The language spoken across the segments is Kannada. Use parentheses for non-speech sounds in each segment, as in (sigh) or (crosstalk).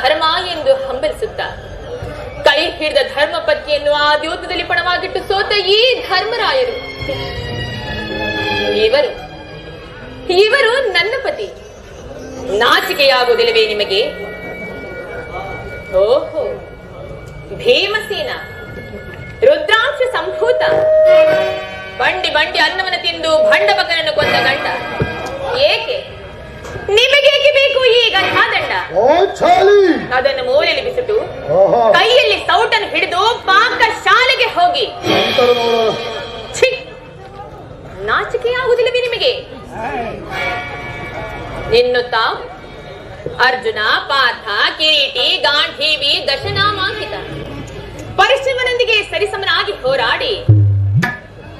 ಧರ್ಮ ಎಂದು ಹಂಬಲಿಸುತ್ತ, ಕೈ ಹಿಡಿದ ಧರ್ಮ ಪತ್ನಿಯನ್ನು ಆ ದ್ಯೋತದಲ್ಲಿ ಪಣವಾಗಿಟ್ಟು ಸೋತ ಈ ಧರ್ಮರಾಯರು. ಇವರು ಇವರು ನನ್ನ ಪತಿ. ನಾಚಿಕೆಯಾಗುವುದಿಲ್ಲವೇ ನಿಮಗೆ? ಓಹೋ, ಭೀಮಸೇನ ರುದ್ರಾಂಶ ಸಂಭೂತ. ಬಂಡಿ ಬಂಡಿ ಅನ್ನವನ್ನು ತಿಂದು ಭಂಡಬಕನನ್ನು ಕೊಂದ ಗಂಡ. ಏಕೆ? ನಿಮಗೇಕೆ ಎನ್ನುತ್ತಾ ಅರ್ಜುನ, ಪಾರ್ಥ, ಕಿರೀಟಿ, ಗಾಂಧೀವಿ, ದಶನಾಮಾಂಕಿತ. ಪರಿಶ್ರಮನೊಂದಿಗೆ ಸರಿಸಮನಾಗಿ ಹೋರಾಡಿ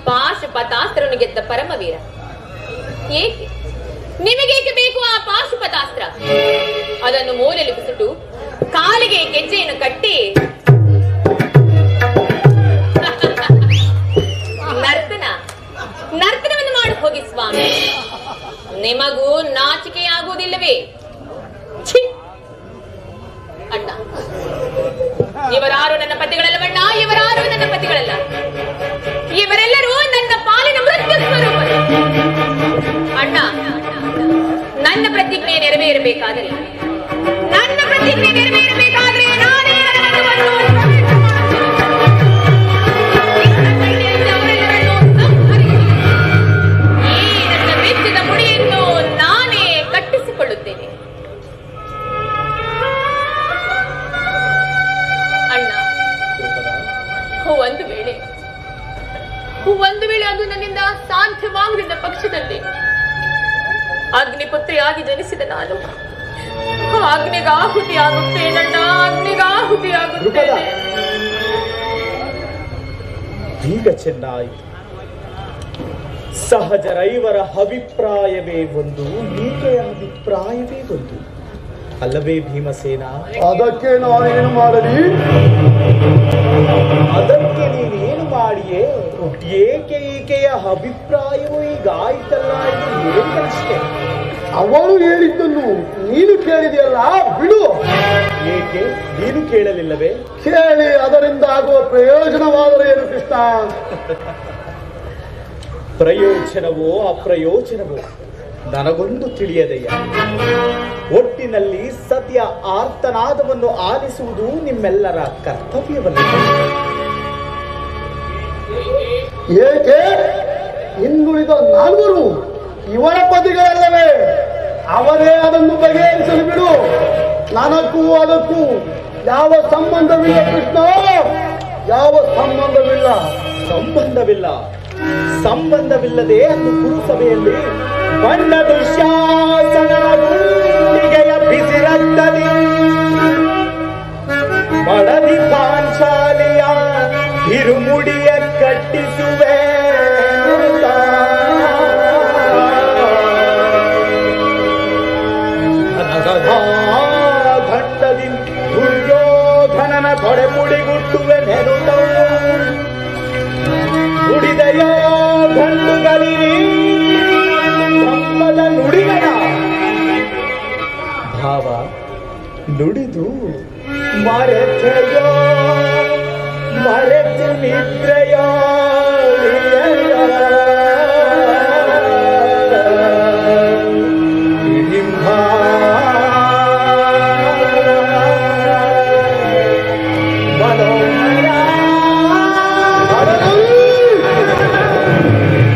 ಪಾಶುಪತಾಸ್ತ್ರವನ್ನು ಗೆದ್ದ ಪರಮವೀರ. ಏಕೆ? ನಿಮಗೇಕೆ ಬೇಕು ಆ ಪಾಶುಪತಾಸ್ತ್ರ? ಅದನ್ನು ಮೂಲೆಯಲ್ಲಿ ಬಿಸಿಟು ಕಾಲಿಗೆ ಗೆಜ್ಜೆಯನ್ನು ಕಟ್ಟಿ (laughs) ನರ್ತನ. ನರ್ತನವನ್ನು ಮಾಡಿ ಹೋಗಿ ಸ್ವಾಮಿ. ನಿಮಗೂ ನಾಚಿಕೆಯಾಗುವುದಿಲ್ಲವೇ! ಅಣ್ಣ, ಇವರಾರು ನನ್ನ ಪತಿಗಳಲ್ಲವಣ್ಣ, ಇವರಾರು ನನ್ನ ಪತಿಗಳಲ್ಲ. ಇವರೆಲ್ಲರೂ ನನ್ನ ಪಾಲಿನ ಮೃತ್ಯು ಅಣ್ಣ, ನನ್ನ ಪ್ರತಿಜ್ಞೆ ನೆರವೇರಬೇಕಾದರೆ ಒಂದು ವೇಳೆ ಅದು ನನ್ನಿಂದ ಸಾಧ್ಯವಾಗದಿದ್ದ ಪಕ್ಷದಲ್ಲಿ. ಅಗ್ನಿಪುತ್ರಿಯಾಗಿ ಜನಿಸಿದ ನಾನು. ಅಗ್ನಿಗಾಹುತಿಯಾಗುತ್ತೇನಣ್ಣ ಅಗ್ನಿಗಾಹುತಿಯಾಗುತ್ತೇನೆ ಈಗ ಚೆನ್ನಾಯಿತು ಸಹಜ ರೈವರ ಅಭಿಪ್ರಾಯವೇ ಒಂದು ಈಕೆಯ ಅಭಿಪ್ರಾಯವೇ ಒಂದು. ಅಲ್ಲವೇ ಭೀಮಸೇನ? ಅದಕ್ಕೆ ನಾನೇನು ಮಾಡಲಿ? ಅಭಿಪ್ರಾಯವು ಈಗ ಆಯ್ತಲ್ಲ ಎಂದು ಹೇಳಿದಷ್ಟೇ ಅವಳು ಹೇಳಿದ್ದನ್ನು ನೀನು ಕೇಳಿದೆಯಲ್ಲ ಬಿಡು. ಏಕೆ? ನೀನು ಕೇಳಲಿಲ್ಲವೇ? ಕೇಳಿ ಅದರಿಂದ ಆಗುವ ಪ್ರಯೋಜನವಾದರೆ ಏನು ಕೃಷ್ಣ. (laughs) ಪ್ರಯೋಜನವೋ ಅಪ್ರಯೋಜನವೋ? ನನಗೊಂದು ತಿಳಿಯದೆಯ? ಒಟ್ಟಿನಲ್ಲಿ ಸತ್ಯ ಆರ್ತನಾದವನ್ನು ಆಲಿಸುವುದು ನಿಮ್ಮೆಲ್ಲರ ಕರ್ತವ್ಯವಲ್ಲ ಏಕೆ? ಹಿಂದುಳಿದ ನಾಲ್ವರು ಇವರ ಪತಿಗಳಲ್ಲವೇ, ಅವರೇ ಅದನ್ನು ಬಗೆಹರಿಸಲು ಬಿಡು. ನನಕ್ಕೂ ಅದಕ್ಕೂ ಯಾವ ಸಂಬಂಧವಿಲ್ಲ ಕೃಷ್ಣ. ಯಾವ ಸಂಬಂಧವಿಲ್ಲ? ಸಂಬಂಧವಿಲ್ಲ. ಸಂಬಂಧವಿಲ್ಲದೆ ಅದು ಪುರುಸಭೆಯಲ್ಲಿ ಬಣ್ಣ ದುಶ್ಯಾಸನನ ಗುಂಡಿಗೆಯ ಬಿಸಿರತ್ತದಿ ಮಡದಿ ಪಾಂಚಾಲಿಯ ಹಿರುಮುಡಿಯ ಕಟ್ಟಿಸುವೆ. ದುರ್ಯೋಧನನ ತೊಡೆ ಮುಡಿಗುಟ್ಟುವೆ ನೆನುತ ನುಡಿದೆಯ ಗಂಡುಗಳಿರಿ ಧಮ್ಮದ ನುಡಿಗಳ ಭಾವ ನುಡಿದು ಮರೆತೆಯೋ? ಮರೆತು ನಿದ್ರೆಯೋ?